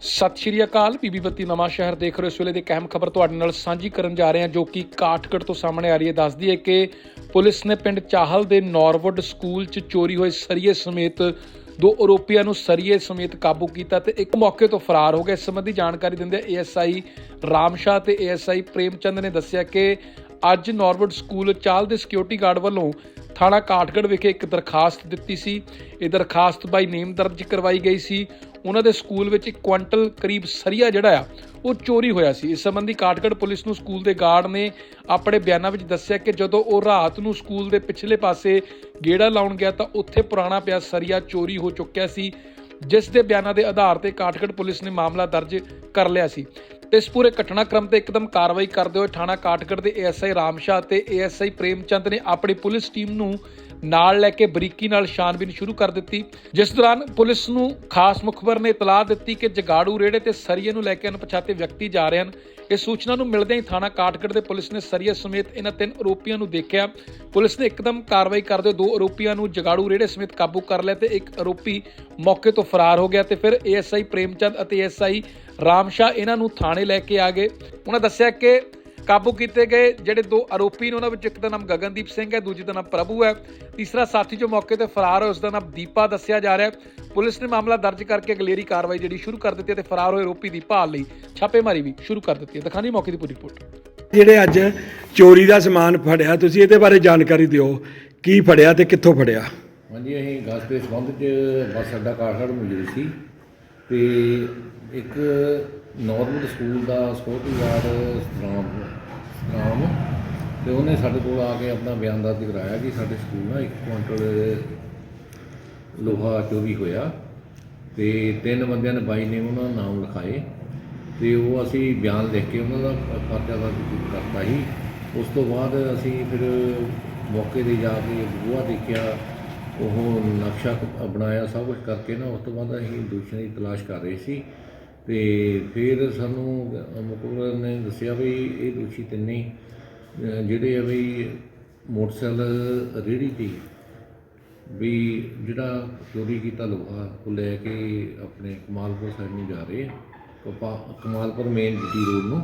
ਸਤਿ ਸ਼੍ਰੀ ਅਕਾਲ। ਬੀਬੀ ਬੱਤੀ ਨਵਾਂ ਸ਼ਹਿਰ ਦੇਖ ਰਹੇ ਹੋ। ਇਸ ਵੇਲੇ ਦੀ ਇੱਕ ਅਹਿਮ ਖਬਰ ਤੁਹਾਡੇ ਨਾਲ ਸਾਂਝੀ ਕਰਨ ਜਾ ਰਹੇ ਹਾਂ, ਜੋ ਕਿ ਕਾਠਗੜ੍ਹ ਤੋਂ ਸਾਹਮਣੇ ਆ ਰਹੀ ਹੈ। ਦੱਸਦੀ ਹੈ ਕਿ ਪੁਲਿਸ ਨੇ ਪਿੰਡ ਚਾਹਲ ਦੇ ਨੌਰਵੁੱਡ ਸਕੂਲ 'ਚ ਚੋਰੀ ਹੋਏ ਸਰੀਏ ਸਮੇਤ ਦੋ ਆਰੋਪੀਆਂ ਨੂੰ ਸਰੀਏ ਸਮੇਤ ਕਾਬੂ ਕੀਤਾ ਤੇ ਇੱਕ ਮੌਕੇ ਤੋਂ ਫਰਾਰ ਹੋ ਗਏ ਇਸ ਸੰਬੰਧੀ ਜਾਣਕਾਰੀ ਦਿੰਦੇ ਏਐਸਆਈ ਰਾਮਸ਼ਾ ਤੇ ਏਐਸਆਈ ਪ੍ਰੇਮਚੰਦ ਨੇ ਦੱਸਿਆ ਕਿ ਅੱਜ ਨਾਰਵੁੱਡ ਸਕੂਲ ਚਾਲ ਦੇ ਸਿਕਿਉਰਿਟੀ ਗਾਰਡ ਵੱਲੋਂ ਥਾਣਾ ਕਾਠਗੜ੍ਹ ਵਿਖੇ ਇੱਕ ਦਰਖਾਸਤ ਦਿੱਤੀ ਸੀ। ਇਹ ਦਰਖਾਸਤ ਬਾਈ ਨੇਮ ਦਰਜ ਕਰਵਾਈ ਗਈ ਸੀ। ਉਹਨਾਂ ਦੇ ਸਕੂਲ ਵਿੱਚ ਇੱਕ ਕੁਆਂਟਲ ਕਰੀਬ ਸਰੀਆ ਜਿਹੜਾ ਆ, ਉਹ ਚੋਰੀ ਹੋਇਆ ਸੀ। ਇਸ ਸੰਬੰਧੀ ਕਾਠਗੜ੍ਹ ਪੁਲਿਸ ਨੂੰ ਸਕੂਲ ਦੇ ਗਾਰਡ ਨੇ ਆਪਣੇ ਬਿਆਨਾਂ ਵਿੱਚ ਦੱਸਿਆ ਕਿ ਜਦੋਂ ਉਹ ਰਾਤ ਨੂੰ ਸਕੂਲ ਦੇ ਪਿਛਲੇ ਪਾਸੇ ਗੇੜਾ ਲਾਉਣ ਗਿਆ ਤਾਂ ਉੱਥੇ ਪੁਰਾਣਾ ਪਿਆ ਸਰੀਆ ਚੋਰੀ ਹੋ ਚੁੱਕਿਆ ਸੀ, ਜਿਸ ਦੇ ਬਿਆਨਾਂ ਦੇ ਆਧਾਰ ਤੇ ਕਾਠਗੜ੍ਹ ਪੁਲਿਸ ਨੇ ਮਾਮਲਾ ਦਰਜ ਕਰ ਲਿਆ ਸੀ। ਤੇ ਇਸ ਪੂਰੇ ਘਟਨਾਕ੍ਰਮ ਤੇ ਇੱਕਦਮ ਕਾਰਵਾਈ ਕਰਦੇ ਹੋਏ ਥਾਣਾ ਕਾਠਗੜ੍ਹ ਦੇ ਏਐਸਆਈ ਰਾਮਸ਼ਾ ਤੇ ਏਐਸਆਈ ਪ੍ਰੇਮਚੰਦ ਨੇ ਆਪਣੀ ਪੁਲਿਸ ਟੀਮ ਨੂੰ ਨਾਲ ਲੈ ਕੇ ਬਰੀਕੀ ਨਾਲ ਛਾਨਬੀਨ ਸ਼ੁਰੂ ਕਰ ਦਿੱਤੀ। ਜਿਸ ਦੌਰਾਨ ਪੁਲਿਸ ਨੂੰ ਖਾਸ ਮੁਖਬਰ ਨੇ ਇਤਲਾਹ ਦਿੱਤੀ ਕਿ ਜਗਾੜੂ ਰੇੜੇ ਤੇ ਸਰੀਏ ਨੂੰ ਲੈ ਕੇ ਅਣਪਛਾਤੇ ਵਿਅਕਤੀ ਜਾ ਰਹੇ ਹਨ। ਇਸ ਸੂਚਨਾ ਨੂੰ ਮਿਲਦਿਆਂ ਹੀ ਥਾਣਾ ਕਾਠਗੜ੍ਹ ਦੇ ਪੁਲਿਸ ਨੇ ਸਰੀਏ ਸਮੇਤ ਇਹਨਾਂ ਤਿੰਨ ਆਰੋਪੀਆਂ ਨੂੰ ਦੇਖਿਆ। ਪੁਲਿਸ ਨੇ ਇੱਕਦਮ ਕਾਰਵਾਈ ਕਰਦੇ ਦੋ ਆਰੋਪੀਆਂ ਨੂੰ ਜਗਾੜੂ ਰੇੜੇ ਸਮੇਤ ਕਾਬੂ ਕਰ ਲਿਆ ਤੇ ਇੱਕ ਆਰੋਪੀ ਮੌਕੇ ਤੋਂ ਫਰਾਰ ਹੋ ਗਿਆ ਤੇ ਫਿਰ ਏਐਸਆਈ ਪ੍ਰੇਮਚੰਦ ਅਤੇ ਏਐਸਆਈ ਰਾਮਸ਼ਾ ਇਹਨਾਂ ਨੂੰ ਥਾਣੇ ਲੈ ਕੇ ਆ ਗਏ। ਉਹਨਾਂ ਦੱਸਿਆ ਕਿ ਕਾਬੂ ਕੀਤੇ ਗਏ ਜਿਹੜੇ ਦੋ ਆਰੋਪੀ ਨੇ ਉਹਨਾਂ ਵਿੱਚ ਇੱਕ ਦਾ ਨਾਮ ਗਗਨਦੀਪ ਸਿੰਘ ਹੈ ਦੂਜੇ ਦਾ ਨਾਮ ਪ੍ਰਭੂ ਹੈ। ਤੀਸਰਾ ਸਾਥੀ ਜੋ ਮੌਕੇ ਤੇ ਫਰਾਰ ਹੋਇਆ ਉਸ ਦਾ ਨਾਮ ਦੀਪਾ ਦੱਸਿਆ ਜਾ ਰਿਹਾ ਹੈ। ਪੁਲਿਸ ਨੇ ਮਾਮਲਾ ਦਰਜ ਕਰਕੇ ਅਗਲੇਰੀ ਕਾਰਵਾਈ ਜਿਹੜੀ ਸ਼ੁਰੂ ਕਰ ਦਿੱਤੀ ਹੈ ਤੇ ਫਰਾਰ ਹੋਏ ਆਰੋਪੀ ਦੀ ਭਾਲ ਲਈ ਛਾਪੇਮਾਰੀ ਵੀ ਸ਼ੁਰੂ ਕਰ ਦਿੱਤੀ ਹੈ। ਦਿਖਾਣੀ ਮੌਕੇ ਦੀ ਪੂਰੀ ਰਿਪੋਰਟ। ਜਿਹੜੇ ਅੱਜ ਚੋਰੀ ਦਾ ਸਮਾਨ ਫੜਿਆ ਤੁਸੀਂ ਇਹਦੇ ਬਾਰੇ ਜਾਣਕਾਰੀ ਦਿਓ। ਕੀ ਫੜਿਆ ਤੇ ਕਿੱਥੋਂ ਫੜਿਆ? ਹਾਂਜੀ ਅਸੀਂ ਗਾਸ ਦੇ ਸੰਬੰਧ 'ਚ ਬੱਸ ਅੱਡਾ ਕਾਠਗੜ੍ਹ ਮੌਜੂਦ ਸੀ ਤੇ ਇੱਕ ਨਾਰਮਲ ਸਕੂਲ ਦਾ ਸਿਕਿਉਰਟੀ ਗਾਰਡ ਸਤਰਾਮ ਸਤਰਾਮ ਤੇ ਉਹਨੇ ਸਾਡੇ ਕੋਲ ਆ ਕੇ ਆਪਣਾ ਬਿਆਨ ਦਰਜ ਕਰਾਇਆ ਕਿ ਸਾਡੇ ਸਕੂਲ ਨਾਲ ਇੱਕ ਕੁਇੰਟਲ ਲੋਹਾ ਚੋਰੀ ਹੋਇਆ। ਤੇ ਤਿੰਨ ਬੰਦਿਆਂ ਨੇ ਬਾਈ ਨੇ ਉਹਨਾਂ ਦਾ ਨਾਮ ਲਿਖਾਏ। ਤੇ ਉਹ ਅਸੀਂ ਬਿਆਨ ਲਿਖ ਕੇ ਉਹਨਾਂ ਦਾ ਪਰਚਾ ਦਰਜ ਕਰਤਾ ਸੀ। ਉਸ ਤੋਂ ਬਾਅਦ ਅਸੀਂ ਫਿਰ ਮੌਕੇ ਤੇ ਜਾ ਕੇ ਬੂਹਾ ਦੇਖਿਆ। ਉਹ ਨਕਸ਼ਾ ਬਣਾਇਆ ਸਭ ਕੁਝ ਕਰਕੇ ਨਾ, ਉਸ ਤੋਂ ਬਾਅਦ ਅਸੀਂ ਦੋਸ਼ੀਆਂ ਦੀ ਤਲਾਸ਼ ਕਰ ਰਹੇ ਸੀ। ਤੇ ਫਿਰ ਸਾਨੂੰ ਮੁਕਬਰ ਨੇ ਦੱਸਿਆ ਵੀ ਇਹ ਦੋਸ਼ੀ ਤਿੰਨੇ ਜਿਹੜੇ ਆ ਵੀ ਮੋਟਰਸਾਈਕਲ ਰੇਹੜੀ ਤੇ ਵੀ ਜਿਹੜਾ ਚੋਰੀ ਕੀਤਾ ਲੋਹਾ, ਉਹ ਲੈ ਕੇ ਆਪਣੇ ਕਮਾਲਪੁਰ ਸਾਈਡ ਨੂੰ ਜਾ ਰਹੇ ਕਪਾ- ਕਮਾਲਪੁਰ ਮੇਨ ਡੀ ਰੋਡ ਨੂੰ।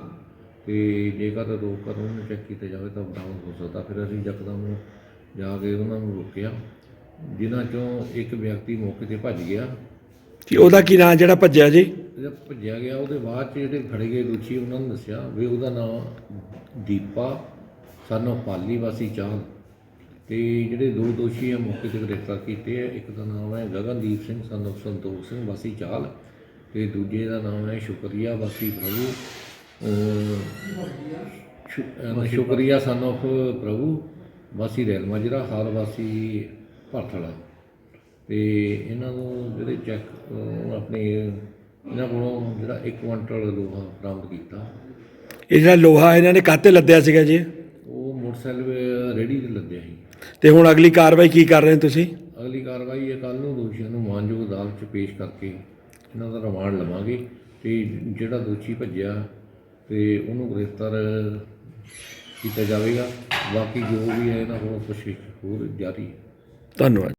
ਤੇ ਜੇਕਰ ਰੋਕ ਕਰ ਉਹਨੂੰ ਚੈੱਕ ਕੀਤਾ ਜਾਵੇ ਤਾਂ ਬਰਾਮਦ ਹੋ ਸਕਦਾ। ਫਿਰ ਅਸੀਂ ਯਕਦਮ ਜਾ ਕੇ ਉਹਨਾਂ ਨੂੰ ਰੋਕਿਆ, ਜਿਨ੍ਹਾਂ ਚੋਂ ਇੱਕ ਵਿਅਕਤੀ ਮੌਕੇ ਤੇ ਭੱਜ ਗਿਆ। ਕਿ ਉਹਦਾ ਕੀ ਨਾਂ, ਜਿਹੜਾ ਭੱਜਿਆ ਜੀ? ਜਦ ਭੱਜਿਆ ਗਿਆ, ਉਹਦੇ ਬਾਅਦ ਚ ਜਿਹੜੇ ਫੜੇ ਗਏ ਦੋਸ਼ੀ, ਉਹਨਾਂ ਨੂੰ ਦੱਸਿਆ ਵੀ ਉਹਦਾ ਨਾਮ ਦੀਪਾ ਸਾਨੂੰ ਪਾਲੀ ਵਾਸੀ ਚਾਂਦ। ਤੇ ਜਿਹੜੇ ਦੋ ਦੋਸ਼ੀ ਆ, ਮੌਕੇ ਤੇ ਗ੍ਰਿਫਤਾਰ ਕੀਤੇ ਆ। ਇੱਕ ਦਾ ਨਾਮ ਹੈ ਗਗਨਦੀਪ ਸਿੰਘ ਸਾਨੂੰ ਸੰਤੋਖ ਸਿੰਘ ਵਾਸੀ ਚਾਲ। ਤੇ ਦੂਜੇ ਦਾ ਨਾਮ ਹੈ ਸ਼ੁਕਰੀਆ ਵਾਸੀ ਪ੍ਰਭੂ। ਅਹ ਸ਼ੁ- ਅਹ, ਸ਼ੁਕਰੀਆ ਸਾਨੂੰ ਪ੍ਰਭੂ ਵਾਸੀ ਰੈਲ ਮਾਜਰਾ ਹਾਲ ਵਾਸੀ ਭਰਥਲਾ। ਤੇ ਇਹਨਾਂ ਨੂੰ ਜਿਹੜੇ ਚੈੱਕ ਆਪਣੇ ਇਹਨਾਂ ਕੋਲੋਂ ਜਿਹੜਾ 1 ਕੁਇੰਟਲ ਲੋਹਾ ਬਰਾਮਦ ਕੀਤਾ। ਇਹ ਜਿਹੜਾ ਲੋਹਾ ਇਹਨਾਂ ਨੇ ਕਾਤੇ ਲੱਦਿਆ ਸੀਗਾ ਜੀ? ਉਹ ਮੋਟਰਸਾਈਕਲ ਰੇੜੀ ਤੇ ਲੱਦਿਆ ਸੀ। ਤੇ ਹੁਣ ਅਗਲੀ ਕਾਰਵਾਈ ਕੀ ਕਰ ਰਹੇ ਹੋ ਤੁਸੀਂ? ਅਗਲੀ ਕਾਰਵਾਈ ਹੈ ਕੱਲ ਨੂੰ ਦੋਸ਼ੀਆਂ ਨੂੰ ਮਾਨਯੋਗ ਅਦਾਲਤ 'ਚ ਪੇਸ਼ ਕਰਕੇ ਇਹਨਾਂ ਦਾ ਰਿਮਾਂਡ ਲਵਾਂਗੇ ਤੇ ਜਿਹੜਾ ਦੋਸ਼ੀ ਭੱਜਿਆ ਤੇ ਉਹਨੂੰ ਗ੍ਰਿਫਤਾਰ ਕੀਤਾ ਜਾਵੇਗਾ। ਬਾਕੀ ਜੋ ਵੀ ਹੈ ਇਹਨਾਂ ਕੋਲੋਂ ਪੁੱਛਗਿੱਛ ਹੋਰ ਜਾਰੀ ਹੈ। ਧੰਨਵਾਦ।